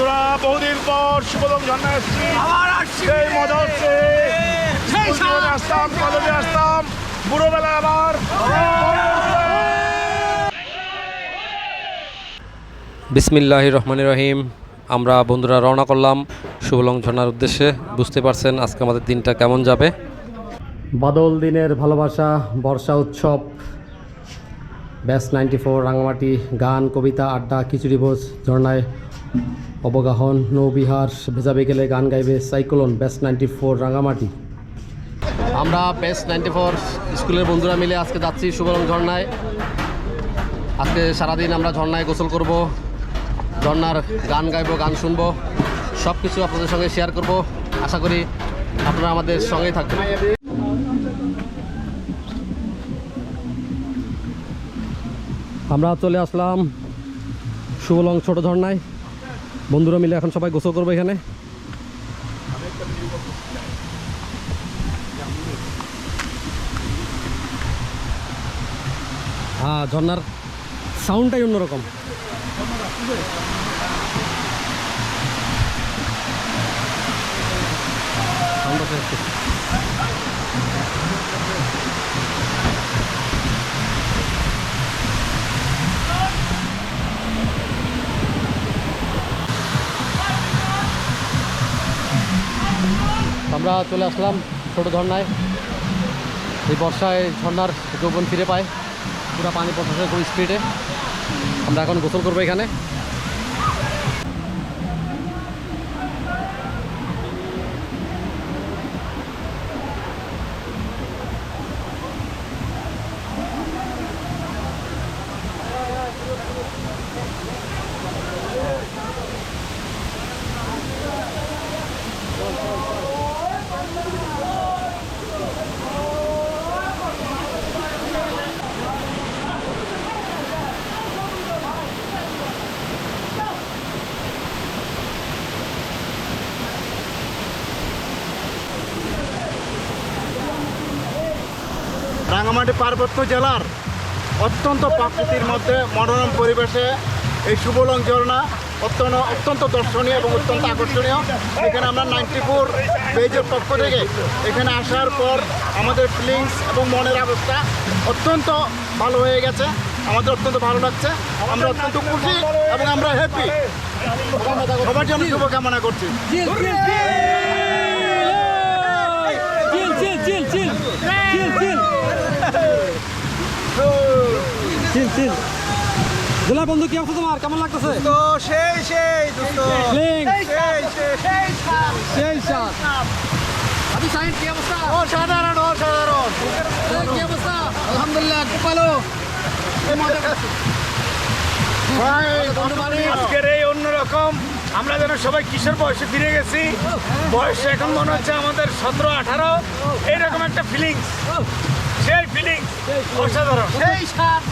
বন্ধুরা বহুদিন পর শুভদম ঝর্ণা এসেছি সেই মজা হচ্ছে। স্কুল জীবনে আসতাম কলেজে আসতাম বুড়োবেলা আবার। বিসমিল্লাহ রহমান রহিম। আমরা বন্ধুরা রওনা করলাম শুভলং ঝর্ণার উদ্দেশ্যে। বুঝতে পারছেন আজকে আমাদের দিনটা কেমন যাবে? বাদল দিনের ভালোবাসা বর্ষা উৎসব ব্যাস নাইনটি ফোর রাঙামাটি গান কবিতা আড্ডা খিচুড়ি ভোজ ঝর্ণায় অবগাহন, নৌবিহার, ভেজা বিকেলে গান গাইবে সাইক্লোন, ব্যাস নাইনটি ফোর, রাঙামাটি। আমরা বেস্ট নাইনটি ফোর স্কুলের বন্ধুরা মিলে আজকে যাচ্ছি শুভলং ঝর্ণায়। আজকে সারাদিন আমরা ঝর্ণায় গোসল করব, ঝর্ণার গান গাইবো, গান শুনব সব কিছু আপনাদের সঙ্গে শেয়ার করব। আশা করি আপনারা আমাদের সঙ্গেই থাকবেন। আমরা চলে আসলাম শুভলং ছোট ঝর্ণায়। বন্ধুরা মিলে এখন সবাই গোসল করব এখানে। হ্যাঁ ঝর্নার সাউন্ডটাই অন্যরকম। সাউন্ড আছে আমরা চলে আসলাম ছোট ঝর্ণায়। এই বর্ষায় ঝর্নার যৌবন ফিরে পায়। পুরো পানি পড়তেছে খুব স্পিডে আমরা এখন গোসল করব এখানে। রাঙামাটি পার্বত্য জেলার অত্যন্ত প্রাকৃতির মধ্যে মনোরম পরিবেশে এই শুভলং ঝর্ণা অত্যন্ত অত্যন্ত দর্শনীয় এবং অত্যন্ত আকর্ষণীয়। এখানে আমরা নাইনটি ফোর পেজের পক্ষ থেকে এখানে আসার পর আমাদের ফিলিংস এবং মনের অবস্থা অত্যন্ত ভালো হয়ে গেছে। আমাদের অত্যন্ত ভালো লাগছে। আমরা অত্যন্ত খুশি এবং আমরা হ্যাপি সবার জন্য শুভকামনা করছি চিল চিল চিল চিল চিল চিল চিল চিল দুলা বন্ধু কি অবস্থা তোমার? কেমন লাগতেছে? তো সেই সেই দোস্ত। সেই সেই। সেই সেই সাত আদি সাইন কি অবস্থা? অসাধারণ অসাধারণ। কি অবস্থা? আলহামদুলিল্লাহ খুব ভালো আজকের এই অন্যরকম আমরা যেন সবাই কিশোর বয়সে ফিরে গেছি। বয়স এখন মনে হচ্ছে আমাদের সতেরো আঠারো। এইরকম একটা ফিলিংস সেই ফিলিংস অসাধারণ। সেই সাত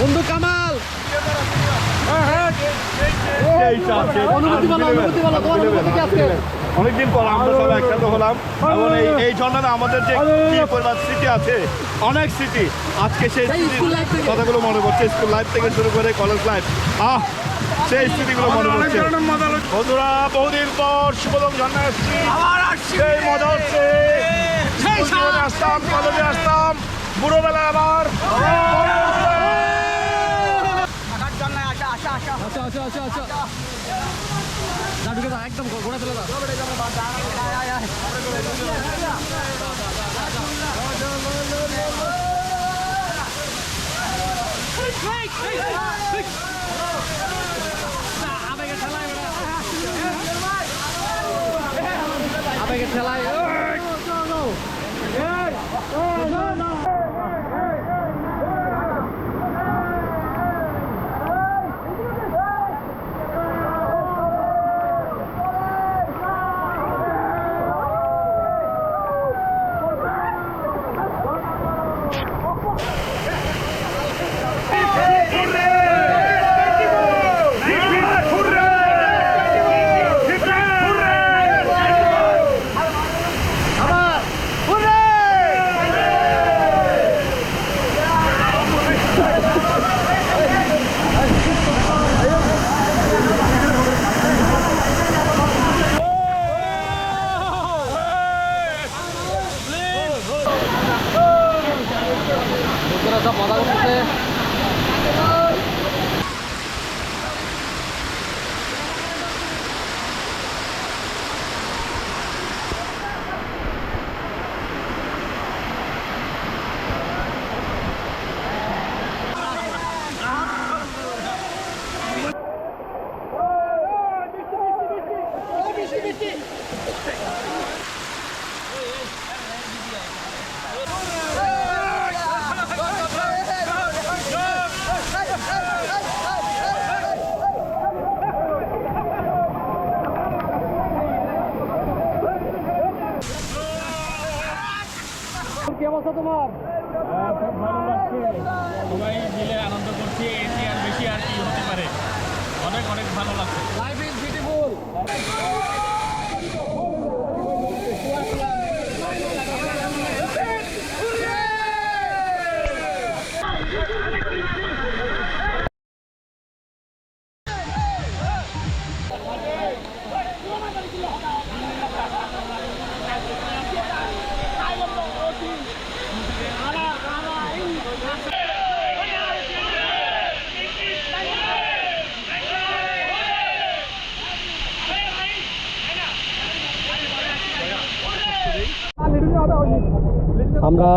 বন্ধু কামাল। অনেকদিন পর আমরা সবাই একসাথে হলাম। এবং এই এই ঝর্ণাতে আমাদের যে পরিমাণ স্মৃতি আছে অনেক স্মৃতি আজকে সেই। কথাগুলো মনে করছে স্কুল লাইফ থেকে শুরু করে কলেজ লাইফ আহ সেই স্মৃতিগুলো মনে করছে বন্ধুরা বহুদিন পর শুভদম ঝর্ণা এসেছি। আসছি। সেই মজা হচ্ছে। আসতাম কলেজে আসতাম। বুড়োবেলা আবার। তোমার সবাই মিলে আনন্দ করছি এটি আর বেশি আর কি হতে পারে অনেক অনেক ভালো লাগছে লাইফ ইজ বিউটিফুল আমরা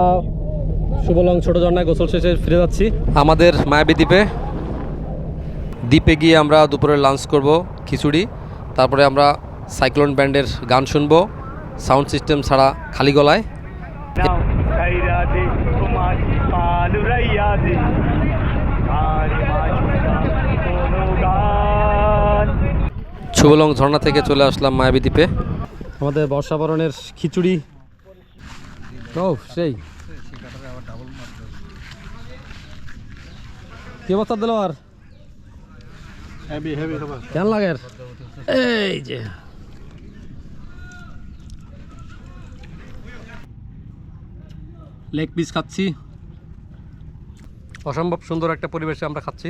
শুভলং ছোট ঝর্ণায় গোসল শেষে ফিরে যাচ্ছি। আমাদের মায়াবী দ্বীপে। দ্বীপে গিয়ে আমরা দুপুরে লাঞ্চ করব খিচুড়ি। তারপরে আমরা সাইক্লোন ব্যান্ডের গান শুনব সাউন্ড সিস্টেম ছাড়া খালি গলায়। শুভলং ঝর্ণা থেকে চলে আসলাম মায়াবী দ্বীপে। আমাদের বর্ষাবরণের খিচুড়ি ও সেই। কি অবস্থা দিল আর? কেন লাগে এই যে। লেগ পিস খাচ্ছি। অসম্ভব সুন্দর একটা পরিবেশে আমরা খাচ্ছি।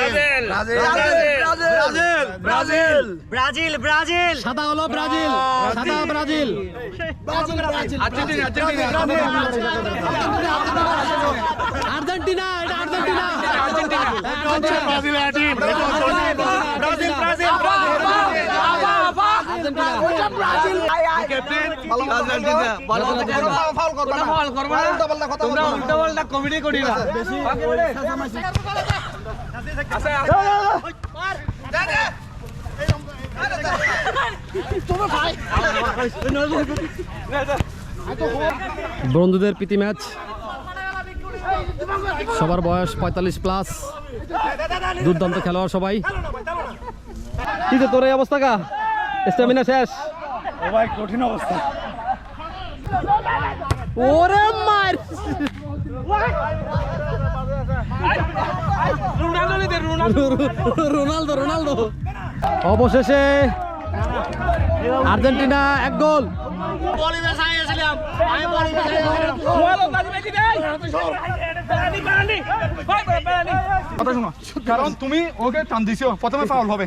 Brazil. Brazil Brazil. Brazil Brazil. সাদা হলো ব্রাজিল। সাদা ব্রাজিল। আর্জেন্টিনা এটা আর্জেন্টিনা। Brazil Brazil. তোমরা বন্ধুদের প্রীতি ম্যাচ। সবার বয়স পঁয়তাল্লিশ প্লাস দুর্দান্ত খেলোয়াড় সবাই। কি তোর এই অবস্থা কা স্ট্যামিনা শেষ। ভাই কঠিন অবস্থা। ওরে মার। রোনালদো রোনালদো অবশেষে আর্জেন্টিনা এক গোল। আমি কথা শোনো। কারণ তুমি ওকে টান দিছো। প্রথমে ফাউল হবে।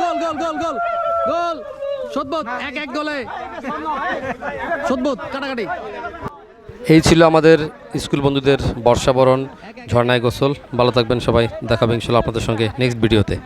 গোল গোল গোল গোল গোল সদবত এক এক গোলে সদবত কাটাকাটি। এই ছিল আমাদের স্কুল বন্ধুদের বর্ষাবরণ, ঝর্ণায় গোসল। ভালো থাকবেন সবাই। দেখাবেন ইনশাল্লাহ আপনাদের সঙ্গে নেক্সট ভিডিওতে